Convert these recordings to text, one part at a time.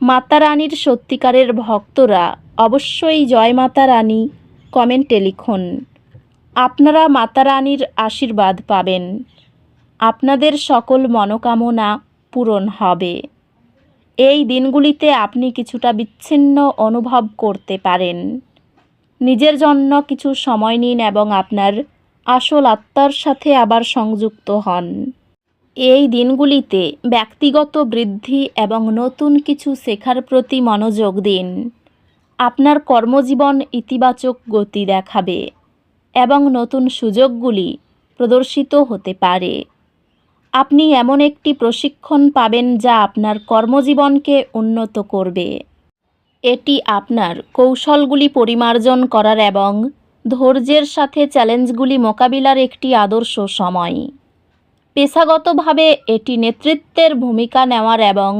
মাতা রানীর সত্যিকারের ভক্তরা অবশ্যই জয় মাতা রানী কমেন্টে লিখুন। আপনারা মাতা রানীর আশীর্বাদ পাবেন। আপনাদের সকল মনোকামনা পূরণ হবে। এই দিনগুলিতে আপনি কিছুটা বিচ্ছিন্ন অনুভব করতে পারেন। নিজের জন্য কিছু সময় নিন এবং আপনার আসল আত্মার সাথে আবার সংযুক্ত হন। এই দিনগুলিতে ব্যক্তিগত বৃদ্ধি এবং নতুন কিছু শেখার প্রতি মনোযোগ দিন। আপনার কর্মজীবন ইতিবাচক গতি দেখাবে এবং নতুন সুযোগগুলি প্রদর্শিত হতে পারে। আপনি এমন একটি প্রশিক্ষণ পাবেন যা আপনার কর্মজীবনকে উন্নত করবে। এটি আপনার কৌশলগুলি পরিমার্জন করার এবং ধৈর্যের সাথে চ্যালেঞ্জগুলি মোকাবিলার একটি আদর্শ সময়। পেশাগতভাবে এটি নেতৃত্বের ভূমিকা নেওয়ার এবং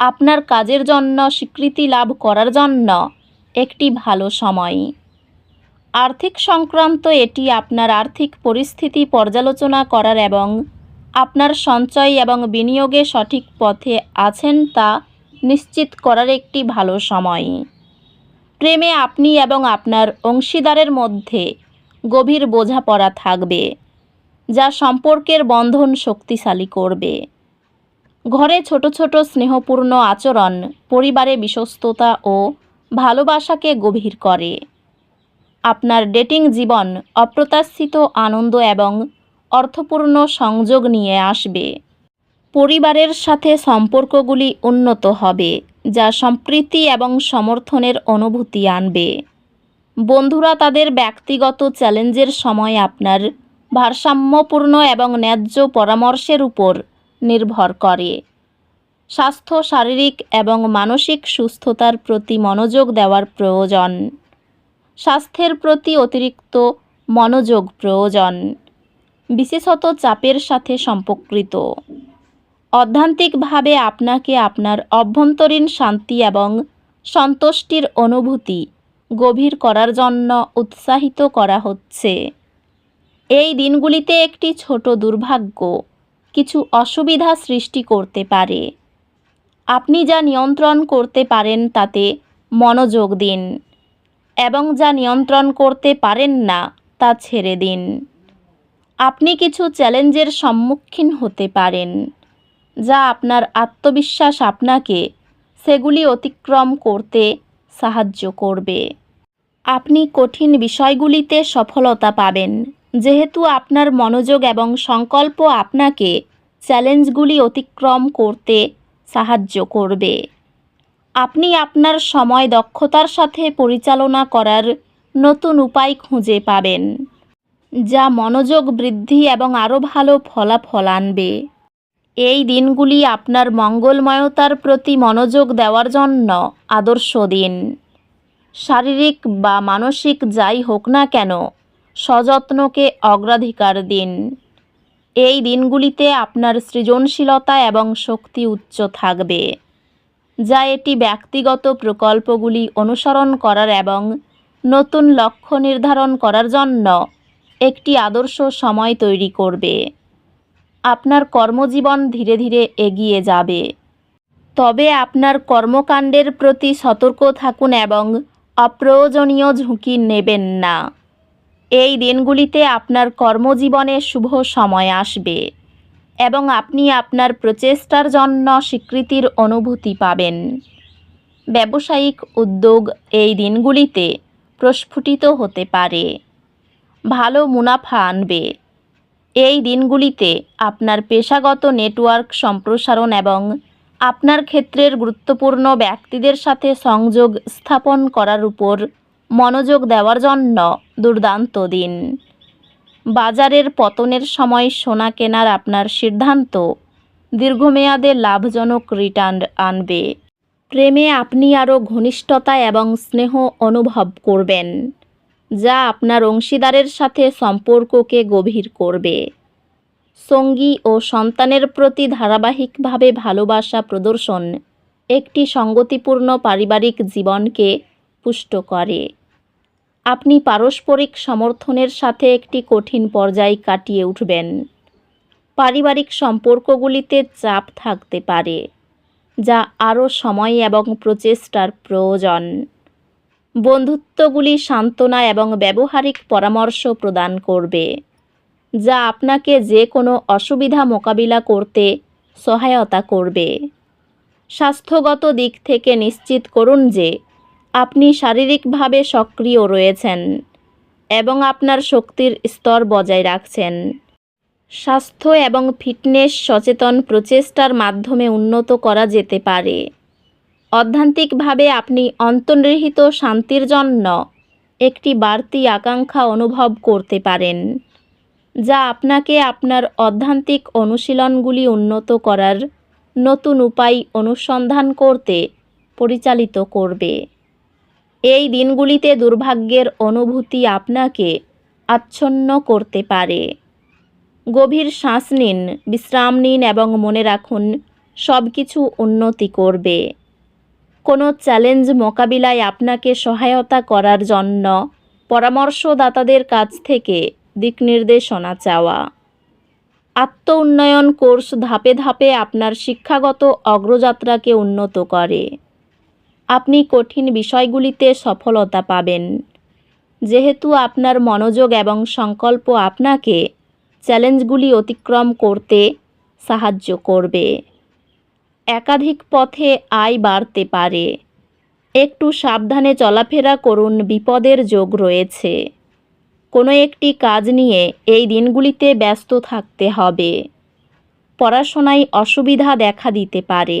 আপনার কাজের জন্য স্বীকৃতি লাভ করার জন্য একটি ভালো সময়। আর্থিক সংক্রান্ত এটি আপনার আর্থিক পরিস্থিতি পর্যালোচনা করার এবং আপনার সঞ্চয় এবং বিনিয়োগে সঠিক পথে আছেন তা নিশ্চিত করার একটি ভালো সময়। প্রেমে আপনি এবং আপনার অংশীদারের মধ্যে গভীর বোঝাপড়া থাকবে। যা সম্পর্কের বন্ধন শক্তিশালী করবে। ঘরে ছোট ছোট স্নেহপূর্ণ আচরণ পরিবারে বিশ্বস্ততা ও ভালোবাসাকে গভীর করে। আপনার ডেটিং জীবন অপ্রত্যাশিত আনন্দ এবং অর্থপূর্ণ সংযোগ নিয়ে আসবে। পরিবারের সাথে সম্পর্কগুলি উন্নত হবে, যা সম্প্রীতি এবং সমর্থনের অনুভূতি আনবে। বন্ধুরা, তাদের ব্যক্তিগত চ্যালেঞ্জের সময় আপনার ভারসাম্যপূর্ণ এবং ন্যায্য পরামর্শের উপর নির্ভর করে। স্বাস্থ্য, শারীরিক এবং মানসিক সুস্থতার প্রতি মনোযোগ দেওয়ার প্রয়োজন। স্বাস্থ্যের প্রতি অতিরিক্ত মনোযোগ প্রয়োজন। বিশেষত চাপের সাথে সম্পর্কিত। অধ্যান্তিকভাবে আপনাকে আপনার অভ্যন্তরীণ শান্তি এবং সন্তুষ্টির অনুভূতি গভীর করার জন্য উৎসাহিত করা হচ্ছে। এই দিনগুলিতে একটি ছোট দুর্ভাগ্য, কিছু অসুবিধা সৃষ্টি করতে পারে। আপনি যা নিয়ন্ত্রণ করতে পারেন তাতে মনোযোগ দিন এবং যা নিয়ন্ত্রণ করতে পারেন না তা ছেড়ে দিন। আপনি কিছু চ্যালেঞ্জের সম্মুখীন হতে পারেন, যা আপনার আত্মবিশ্বাস আপনাকে সেগুলি অতিক্রম করতে সাহায্য করবে। আপনি কঠিন বিষয়গুলিতে সফলতা পাবেন। যেহেতু আপনার মনোযোগ এবং সংকল্প আপনাকে চ্যালেঞ্জগুলি অতিক্রম করতে সাহায্য করবে। আপনি আপনার সময় দক্ষতার সাথে পরিচালনা করার নতুন উপায় খুঁজে পাবেন, যা মনোযোগ বৃদ্ধি এবং আরও ভালো ফলাফল আনবে। এই দিনগুলি আপনার মঙ্গলময়তার প্রতি মনোযোগ দেওয়ার জন্য আদর্শ দিন। শারীরিক বা মানসিক যাই হোক না কেন সযত্নকে অগ্রাধিকার দিন। এই দিনগুলিতে আপনার সৃজনশীলতা এবং শক্তি উচ্চ থাকবে। যা এটি ব্যক্তিগত প্রকল্পগুলি অনুসরণ করার এবং নতুন লক্ষ্য নির্ধারণ করার জন্য একটি আদর্শ সময় তৈরি করবে। আপনার কর্মজীবন ধীরে ধীরে এগিয়ে যাবে। তবে আপনার কর্মকাণ্ডের প্রতি সতর্ক থাকুন এবং অপ্রয়োজনীয় ঝুঁকি নেবেন না। এই দিনগুলিতে আপনার কর্মজীবনে শুভ সময় আসবে এবং আপনি আপনার প্রচেষ্টার জন্য স্বীকৃতির অনুভূতি পাবেন। ব্যবসায়িক উদ্যোগ এই দিনগুলিতে প্রস্ফুটিত হতে পারে। ভালো মুনাফা আনবে। এই দিনগুলিতে আপনার পেশাগত নেটওয়ার্ক সম্প্রসারণ এবং আপনার ক্ষেত্রের গুরুত্বপূর্ণ ব্যক্তিদের সাথে সংযোগ স্থাপন করার উপর মনোযোগ দেওয়ার জন্য দুর্দান্ত দিন। বাজারের পতনের সময় সোনা কেনার আপনার সিদ্ধান্ত, দীর্ঘমেয়াদে লাভজনক রিটার্ন আনবে। প্রেমে আপনি আরও ঘনিষ্ঠতা এবং স্নেহ অনুভব করবেন, যা আপনার অংশীদারের সাথে সম্পর্ককে গভীর করবে। সঙ্গী ও সন্তানের প্রতি ধারাবাহিকভাবে ভালোবাসা প্রদর্শন একটি সঙ্গতিপূর্ণ পারিবারিক জীবনকে পুষ্ট করে। আপনি পারস্পরিক সমর্থনের সাথে একটি কঠিন পর্যায় কাটিয়ে উঠবেন। পারিবারিক সম্পর্কগুলিতে চাপ থাকতে পারে, যা আরও সময় এবং প্রচেষ্টার প্রয়োজন। বন্ধুত্বগুলি সান্ত্বনা এবং ব্যবহারিক পরামর্শ প্রদান করবে, যা আপনাকে যে কোনো অসুবিধা মোকাবিলা করতে সহায়তা করবে। স্বাস্থ্যগত দিক থেকে নিশ্চিত করুন যে আপনি শারীরিকভাবে সক্রিয় রয়েছেন এবং আপনার শক্তির স্তর বজায় রাখছেন। স্বাস্থ্য এবং ফিটনেস সচেতন প্রচেষ্টার মাধ্যমে উন্নত করা যেতে পারে। অধ্যান্তিকভাবে আপনি অন্তর্নিহিত শান্তির জন্য একটি বাড়তি আকাঙ্ক্ষা অনুভব করতে পারেন, যা আপনাকে আপনার অধ্যান্তিক অনুশীলনগুলি উন্নত করার নতুন উপায় অনুসন্ধান করতে পরিচালিত করবে। এই দিনগুলিতে দুর্ভাগ্যের অনুভূতি আপনাকে আচ্ছন্ন করতে পারে। গভীর শ্বাস নিন, বিশ্রাম নিন এবং মনে রাখুন সব কিছু উন্নতি করবে। কোনো চ্যালেঞ্জ মোকাবিলায় আপনাকে সহায়তা করার জন্য পরামর্শদাতাদের কাছ থেকে দিক নির্দেশনা চাওয়া। আত্ম উন্নয়ন কোর্স ধাপে ধাপে আপনার শিক্ষাগত অগ্রযাত্রাকে উন্নত করে। আপনি কঠিন বিষয়গুলিতে সফলতা পাবেন। যেহেতু আপনার মনোযোগ এবং সংকল্প আপনাকে চ্যালেঞ্জগুলি অতিক্রম করতে সাহায্য করবে। একাধিক পথে আয় বাড়তে পারে। একটু সাবধানে চলাফেরা করুন, বিপদের যোগ রয়েছে। কোনো একটি কাজ নিয়ে এই দিনগুলিতে ব্যস্ত থাকতে হবে। পড়াশোনায় অসুবিধা দেখা দিতে পারে।